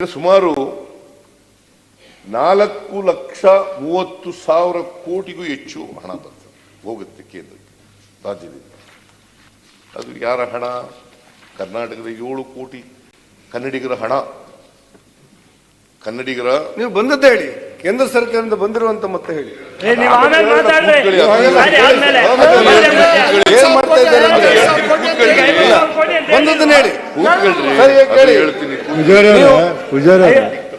ಸುಮಾರು ನಾಲ್ಕು ಲಕ್ಷ ಮೂವತ್ತು ಸಾವಿರ ಕೋಟಿಗೂ ಹೆಚ್ಚು ಹಣ ಬರ್ತದೆ ಹೋಗುತ್ತೆ ಕೇಂದ್ರಕ್ಕೆ ರಾಜ್ಯದಿಂದ. ಅದು ಯಾರ ಹಣ? ಕರ್ನಾಟಕದ ಏಳು ಕೋಟಿ ಕನ್ನಡಿಗರ ಹಣ. ಕನ್ನಡಿಗರ ನೀವು ಬಂದದ್ದು ಹೇಳಿ ಕೇಂದ್ರ ಸರ್ಕಾರದಿಂದ ಬಂದಿರುವಂತ ಮತ್ತೆ ಹೇಳಿ. ಏನ್ ಮಾಡ್ತಾ ಇದ್ದಾರೆ? ಹೇಳಿ. ಬಂದದ್ದನ್ನ ಹೇಳಿ. ಕೂತ್ಕೊಳ್ರಿ ಸರಿ, ಹೇಳಿ. ಅದು ಹೇಳ್ತೀನಿ. ಪೂಜಾರಿ ಪೂಜಾರಿ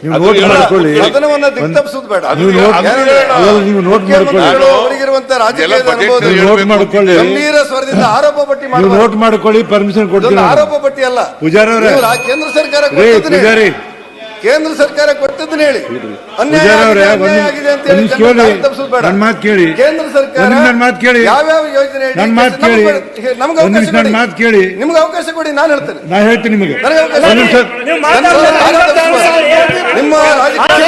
ನೀವು ನೋಟ್ ಎಲ್ಲ- ಮಾಡ್ಕೊಳ್ಳಿ. ಸದನವನ್ನ ದಿಕ್ತಪ್ಪಿಸೋದು ಬೇಡ. ನೀವು ನೋಟ್ ಅದು ಯಾರು- ಹೇಳೋಣ. ಅಲ್ಲ, ನೀವು ನೋಟ್ ಮಾಡ್ಕೊಳ್ಳಿ. ಮುಖ್ಯಮಂತ್ರಿಗಳು ಅವರಿಗಿರುವಂತ ರಾಜಕೀಯದ ಎಲ್ಲ budget ನೋಟ್ ಮಾಡ್ಕೊಳ್ಳಿ. ಗಂಭೀರ ಸ್ವರದಿಂದ ಆರೋಪ ಪಟ್ಟಿ ನೀವು ನೋಟ್ ಮಾಡ್ಕೊಳ್ಳಿ ಪರ್ಮಿಷನ್ ಕೊಡ್ತೀನಿ ಆರೋಪ ಪಟ್ಟಿ ಅಲ್ಲ. ಪೂಜಾರಿ ಅವರೇ. ಕೇಂದ್ರ ಸರ್ಕಾರ ಪೂಜಾರಿ. ಕೇಂದ್ರ ಸರ್ಕಾರ ಕೊಟ್ಟಿದ್ದನ್ನ ಹೇಳಿ. ಅನ್ಯಾಯ ಆಗಿದೆ, ಅಂತ. ನನ್ನ ಮಾತು ಕೇಳಿ ಕೇಂದ್ರ ಸರ್ಕಾರ ನನ್ನ ಮಾತು ಕೇಳಿ ಯಾವ್ಯಾವ ಯೋಜನೆ ನನ್ನ ಮಾತು ನಮ್ಗೆ ಕೇಳಿ ಕೊಡಿ- ನಮ್ಗೆ ಅವಕಾಶ ನನ್ನ ಕೊಡಿ. ಮಾತು ಕೇಳಿ. ನಿಮ್ಗೆ ಅವಕಾಶ ಕೊಡಿ ನಾನು ಹೇಳ್ತೇನೆ. ನಾ ಹೇಳ್ತೀನಿ ನಿಮಗೆ? ನಿಮ್ಮ ರಾಜಕೀಯ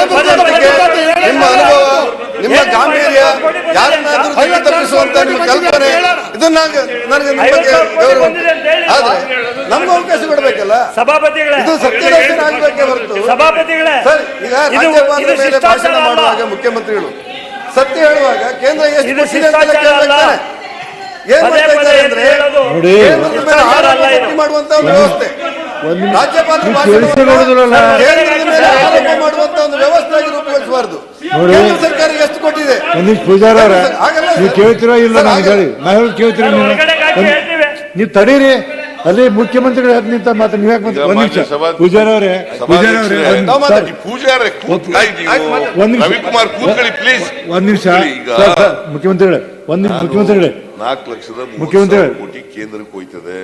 ನಿಮ್ಮ ಅನುಭವ ನಿಮ್ಮ ಗಾಂಭೀರ್ಯ ಯಾರನ್ನಾದ್ರೂ ತಪ್ಪಿಸುವಂತ ನಿಮ್ಮ ಕಲ್ಪನೆ ಇದನ್ನ ನನಗೆ ನಿಮ್ಮ ಬಗ್ಗೆ ಗೌರವ ಆದ್ರೆ ನಮ್ಗೆ ಅವಕಾಶ ಕೊಡ್ಬೇಕಲ್ಲ? ಸಭಾಪತಿಗಳೇ. ಇದು ಸತ್ಯದರ್ಶನ ಆಗ್ಬೇಕೇ ಹೊರತು. ಸಭಾಪತಿಗಳೇ. ಸರ್ ಈಗ ಇದು ರಾಜ್ಯಪಾಲರ ಇದು ಮೇಲೆ ಭಾಷಣ ಮಾಡುವಾಗ ಮುಖ್ಯಮಂತ್ರಿಗಳು. ಸತ್ಯ ಹೇಳುವಾಗ ಕೇಂದ್ರ ಎಷ್ಟು ಏನ್ ಮಾಡ್ತಾ ಇದ್ದಾರೆ ಅಂದ್ರೆ. ಕೇಂದ್ರದ ಮೇಲೆ ಆರೋಪ ಪಟ್ಟಿ ಮಾಡುವಂತ ಒಂದು ವ್ಯವಸ್ಥೆ. ಒಂದ್ ನಿಮಿಷ. ರಾಜ್ಯಪಾಲರ ನೀವು ಭಾಷಣವನ್ನ ಕೇಳಿಸ್ಕೊಳ್ಳೋದಿಲ್ಲಲ್ಲ. ಕೇಂದ್ರದ ಮೇಲೆ ಆರೋಪ ಮಾಡುವಂತ ಒಂದು ವ್ಯವಸ್ಥೆ ಆಗಿ ರೂಪುಗೊಳಿಸಬಾರ್ದು ನೋಡಿ. ಕೇಂದ್ರ ಸರ್ಕಾರ ಎಷ್ಟು ಕೊಟ್ಟಿದೆ? ಪೂಜಾರಿ ನೀವು ಕೇಳ್ತೀರೋ ಇಲ್ಲ ನಾನು ಹೇಳಿ? ನಾ ಹೇಳಿ ಕೇಳ್ತೀರಾ ಸರ್, ನೀವು? ಒಳಗಡೆ ಹಾಕಿ ಒಂದ್- ಹೇಳ್ತೀವಿ. ನೀವು ತಡೀರಿ. ಅಲ್ಲಿ ಮುಖ್ಯಮಂತ್ರಿಗಳು ಯಾಕೆ ನಿಂತ ಮಾತ್ರ ನೀವ್ ಯಾಕೆ ಈಗ ಒಂದ್ ನಿಮಿಷ. ಪೂಜಾರಿ ಅವರೇ ಪೂಜಾರಿ ಅವರೇ ಒಂದ್- ನಿಮಿಷ. ರವಿಕುಮಾರ್ ಕೂತ್ಕೊಳ್ಳಿ ಪ್ಲೀಸ್ ಒಂದ್ ನಿಮಿಷ. ಮುಖ್ಯಮಂತ್ರಿಗಳೇ ಒಂದ್ ನಿಮಿಷ ಮುಖ್ಯಮಂತ್ರಿಗಳೇ. ನಾಲ್ಕು ಲಕ್ಷದ ಮೂವತ್ತು ಮುಖ್ಯಮಂತ್ರಿ ಸಾವಿರ ಕೋಟಿ ಕೇಂದ್ರಕ್ಕೆ ಹೋಯ್ತದೆ.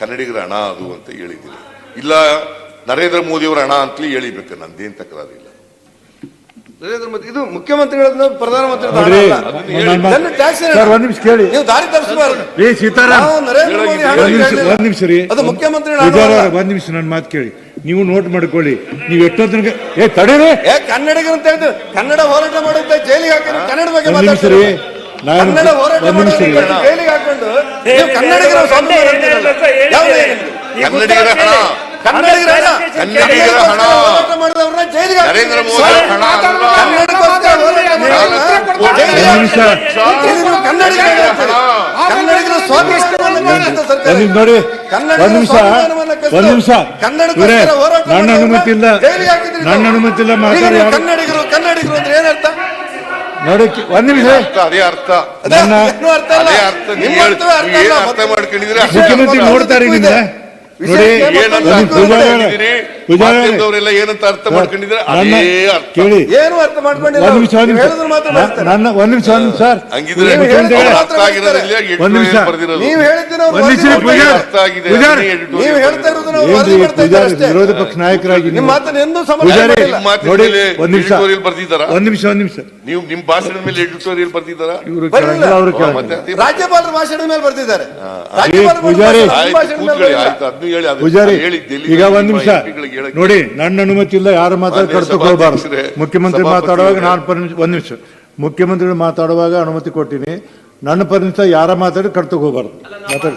ಕನ್ನಡಿಗರ ಹಣ ಅದು ಅಂತ ಹೇಳಿದ್ದೀನಿ. ಇಲ್ಲ ನರೇಂದ್ರ ಮೋದಿ ಅವರ ಹಣ ಅಂತಲೇ ಹೇಳಿಬೇಕು ನಂದೇನು ತಕರಾರಿಲ್ಲ. ನರೇಂದ್ರ ಮೋದಿ ಇದು ಮುಖ್ಯಮಂತ್ರಿಗಳನ್ನ ಪ್ರಧಾನಮಂತ್ರಿ ಒಂದ್ ನಿಮಿಷ ಕೇಳಿ. ನೀವು ದಾರಿ ತಪ್ಪಿಸಬಾರ್ದು. ಸೀತಾರಾಮ್ ನಾವು ನರೇಂದ್ರ ಮೋದಿ ಹಣ ಒಂದ್ ನಿಮಿಷ ಒಂದ್ ನಿಮಿಷ ರೀ. ಅದು ಮುಖ್ಯಮಂತ್ರಿ ಒಂದ್ ನಿಮಿಷ ನನ್ನ ಮಾತು ಕೇಳಿ. ನೀವು ನೋಟ್ ಮಾಡ್ಕೊಳ್ಳಿ. ನೀವು ಎಷ್ಟೊತ್ತಿನ ಏ ತಡೀರಿ. ಏ ಕನ್ನಡಿಗರು ಅಂತ ಹೇಳಿದ್ರೆ. ಕನ್ನಡ ಹೋರಾಟ ಮಾಡುತ್ತೆ ಜೈಲಿಗೆ ಹಾಕೊಂಡು ಕನ್ನಡ ಬಗ್ಗೆ ಒಂದ್ ನಿಮಿಷ ರೀ. ನಾನು ಕನ್ನಡ ಹೋರಾಟ ಒಂದ್ ನಿಮಿಷ ರೀ. ಮಾಡೋದನ್ನ ಜೈಲಿಗೆ ಹಾಕೊಂಡು ನೀವು ಕನ್ನಡಿಗರ ಸ್ವಾತಂತ್ರ್ಯ ಅಂತೀರಲ್ಲ. ಯಾವ್ದು ಏನಿದೆ? ಕನ್ನಡಿಗರ ಹಣ. ಕನ್ನಡಿಗರ ಹಣ. ಕನ್ನಡಿಗರ ಹಣ. ಹೋರಾಟ ಮಾಡಿದವ್ರನ್ನ ಜೈಲಿಗೆ. ನರೇಂದ್ರ ಮೋದಿ ಹಣ ಅಲ್ಲ. ಕನ್ನಡಕ್ಕೋಸ್ಕರ ಹೋರಾಟ ಮಾಡಿದವ್ರನ್ನ ಜೈಲಿಗೆ ಒಂದ್ ನಿಮಿಷ ಹಾಕ್ತಾರೆ. ಇದು ನೀವು ಕನ್ನಡಿಗರ ಹಣ. ಕನ್ನಡಿಗರ ಸ್ವಾತಂತ್ರ್ಯವನ್ನು ಕಳ್ಸಿದ ಸರ್ಕಾರ ಒಂದ್ ನಿಮಿಷ ನೋಡಿ ಒಂದ್ ನಿಮಿಷ ಒಂದ್ ನಿಮಿಷ. ನನ್ನ ಅನುಮತಿ ಇಲ್ಲ. ನನ್ನ ಅನುಮತಿ ಇಲ್ಲ ಮಾತಾಡಿ ಕನ್ನಡಿಗರು ಕನ್ನಡಿಗರು ಅಂದ್ರೆ ಏನರ್ಥ ನೋಡಿ ಒಂದ್ ನಿಮಿಷ. ಅರ್ಥ ಅದೇ ಅರ್ಥ. ನನ್ನ- ಅರ್ಥ ಅದೇ ಅರ್ಥ ನಿಮ್ಮ ನೀವು ಅರ್ಥ ನೀವು ಅರ್ಥ ಮಾಡ್ಕೊಂಡಿದ್ರೆ ಮುಖ್ಯಮಂತ್ರಿ ನೋಡ್ತಾರೆ ನೋಡಿ ಏನಂತ ಅರ್ಥ. ಮಾಧ್ಯಮದವರೆಲ್ಲ ಏನಂತ ಮಾಡ್ಕೊಂಡಿದ್ರೆ ಅದೇ ಅರ್ಥ ಕೇಳಿ ಏನು ಅರ್ಥ ಮಾಡ್ಕೊಂಡಿಲ್ಲ ಒಂದ್ ನಿಮಿಷ ಒಂದ್ ನೀವು ಹೇಳಿದ್ರು ಮಾತ್ರ ಮಾಡ್ತಾರೆ. ನನ್ನ ಒಂದ್ ನಿಮಿಷ ಒಂದ್ ಸರ್ ಹಂಗಿದ್ರೆ ನೀವು ಮುಖ್ಯಮಂತ್ರಿಗಳೇ, ಹೇಳಿದ್ರೆ ಅರ್ಥ ಆಗಿರೋದಿಲ್ಲ ಒಂದ್ ನಿಮಿಷ. ಬರ್ದಿರೋದು ನೀವು ಹೇಳ್ತೀರ ಅವ್ರು ಒಂದ್ ವರದಿ ನಿಮಿಷ ಮಾಡ್ತಾ ಪೂಜಾರಿ. ಇದ್ದಾರೆ. ಅರ್ಥ ಆಗಿದೆ ಪೂಜಾರಿ. ಅದನ್ನೇ editorial ನೀವು ಹೇಳ್ತಾ ಇರೋದನ್ನ ಅವ್ರು ಏನ್ರಿ ಮಾಡ್ತಾ ಇದ್ದಾರೆ ಪೂಜಾರಿ ಅಷ್ಟೇ. ವಿರೋಧ ಪಕ್ಷ ನಾಯಕರಾಗಿ ನಿಮ್ಮ ನೀವು ಮಾತನ್ನ ಎಂದೂ ಸಮಾಧಾನ ಪೂಜಾರಿ ಮಾಡಿಲ್ಲ. ನಿಮ್ಮ ಮಾತಿನ ನೋಡಿ ಮೇಲೆ ಒಂದ್ ನಿಮಿಷ editorial ಬರ್ದಿದ್ದಾರಾ? ಒಂದ್ ನಿಮಿಷ ಒಂದ್ ನಿಮಿಷ ನೀವು ನಿಮ್ ಭಾಷಣದ ಮೇಲೆ ಎಡಿಟೋರಿಯಲ್ ಬರ್ದಿದ್ದಾರಾ ಇವರು ಬರಲಿಲ್ಲ. ಕೆಳಗಿಲ್ಲ ಅವರು ಮತ್ತೆ ಕೆಳಗಿಲ್ಲ ಅದೇ- ರಾಜ್ಯಪಾಲರ ಭಾಷಣದ ಮೇಲೆ ಬರ್ತಿದ್ದಾರೆ ಏ, ಪೂಜಾರಿ. ಆಯ್ತು, ಭಾಷಣದ ಮೇಲೆ ಕೂತ್ಕೊಳ್ಳಿ. ಆಯ್ತು, ಹೇಳಿ, ಪೂಜಾರಿ ಈಗ ಒಂದ್ ನಿಮಿಷ ನಿಮ್ಮ MP ಗಳಿಗೆ ನೋಡಿ ನನ್ನ ಅನುಮತಿ ಇಲ್ಲ ಯಾರು ಮಾತಾಡಿ ಮುಖ್ಯಮಂತ್ರಿ ಮಾತಾಡುವಾಗ. ನಾನು ಪರ್ಮಿಷನ್ ಒಂದ್ ನಿಮಿಷ. ಮುಖ್ಯಮಂತ್ರಿಗಳು ಮಾತಾಡುವಾಗ ಅನುಮತಿ ಕೊಟ್ಟಿನಿ ನನ್ನ ಪರ್ಮಿಷನ್ ಯಾರ ಮಾತಾಡಿ ಕರ್ತಕ್ಕೆ ಹೋಗ್ಬಾರ್ದು ಮಾತಾಡಿ.